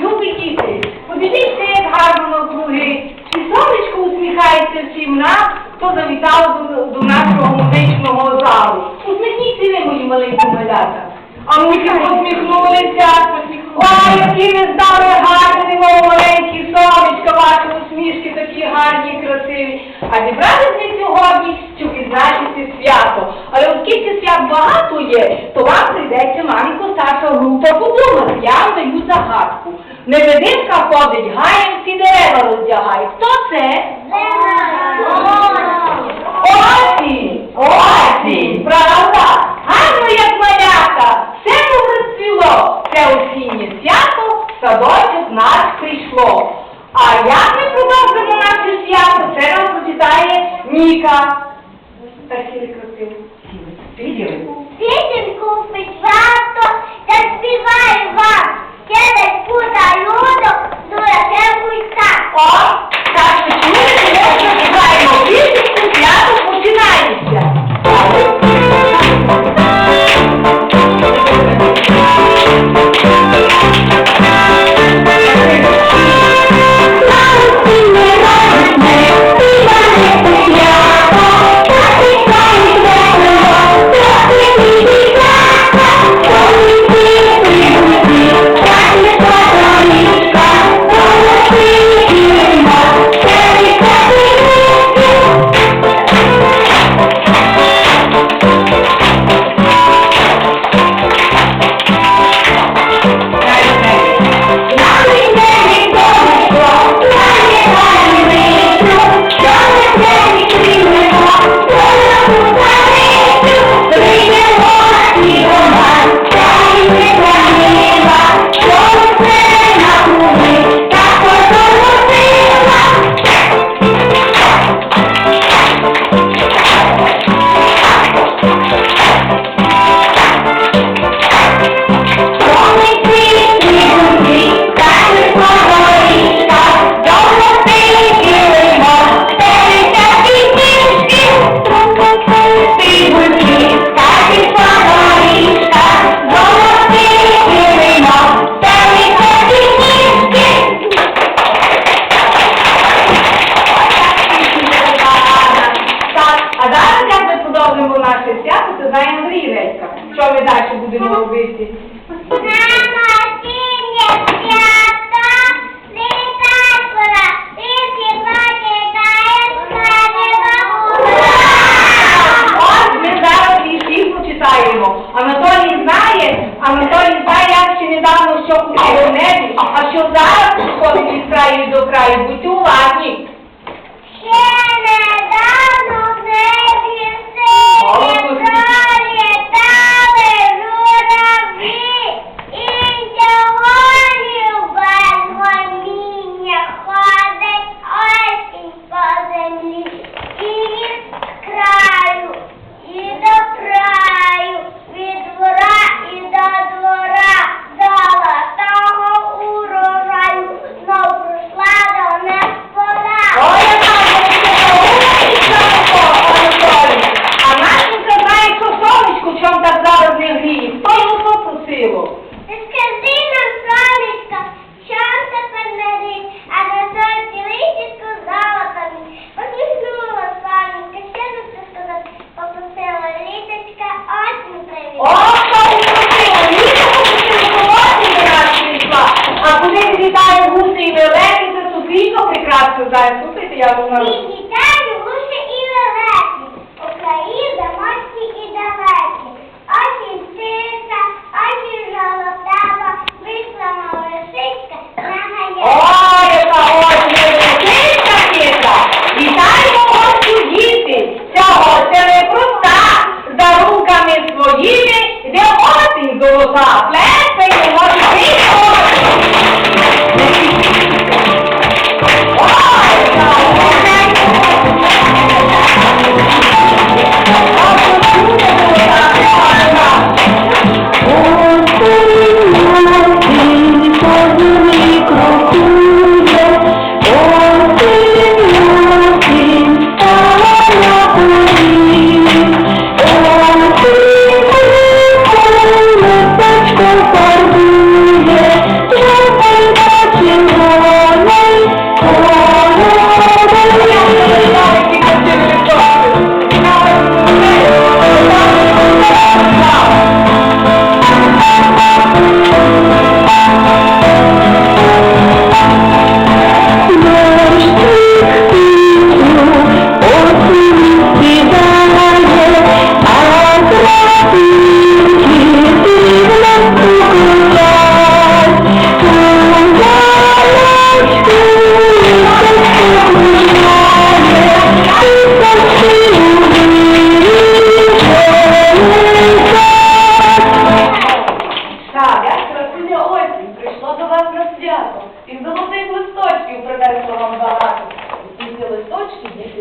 любі діти, подивіться, як гарно навкруги, чи сонечко усміхається всім нам, хто завітав до, до нашого музичного залу. Усміхніться ви, мої маленькі малята. А ми посміхнулися. Ой, які ви стали гарні, мої маленькі сонечка, ваші усмішки такі гарні, красиві. А зібралися сьогодні, щоб відзначити свято. Але оскільки свят багато є, то Невидимка ходить гаєм, всі дерева роздягає. Хто це? Осінь! Осінь! Правда? Гарно як малята, все розцвіло, це осіннє свято, в садочок наш прийшло. А як ми продовжимо наше свято, це нам прочитає Ніка. Так сіли красиво. Сіли. Пісеньку печвато, заспіваю вам, Queda, escuta, ajuda, dura, quer custar. Ó, tá escutando? Будемо робити? Ось ми зараз всіх почитаємо. Анатолій знає, Анатолій знає, як ще недавно що у небі, а що зараз ходить від краю до краю. Будьте уважні. Краю і до краю, від двора і до двора, золотого урожаю, знов прийшла до нас пора. Ой, яка умничка, Анатолій. А Настенька знає, що сонечко, чом так зараз не гріє. Хто його що просило? Скажи нам, сонечко, чом тепер не рік, а на сонці листячку золотом. Посміхнула сонечко, що тут це сказати? Попросила літочка, осінь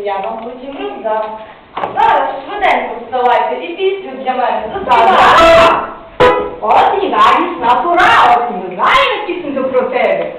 я вам потім роздам. А зараз швиденько вставайте і пісню для мене заспівайте. От і радісна пора, от ми знаємо пісню про тебе.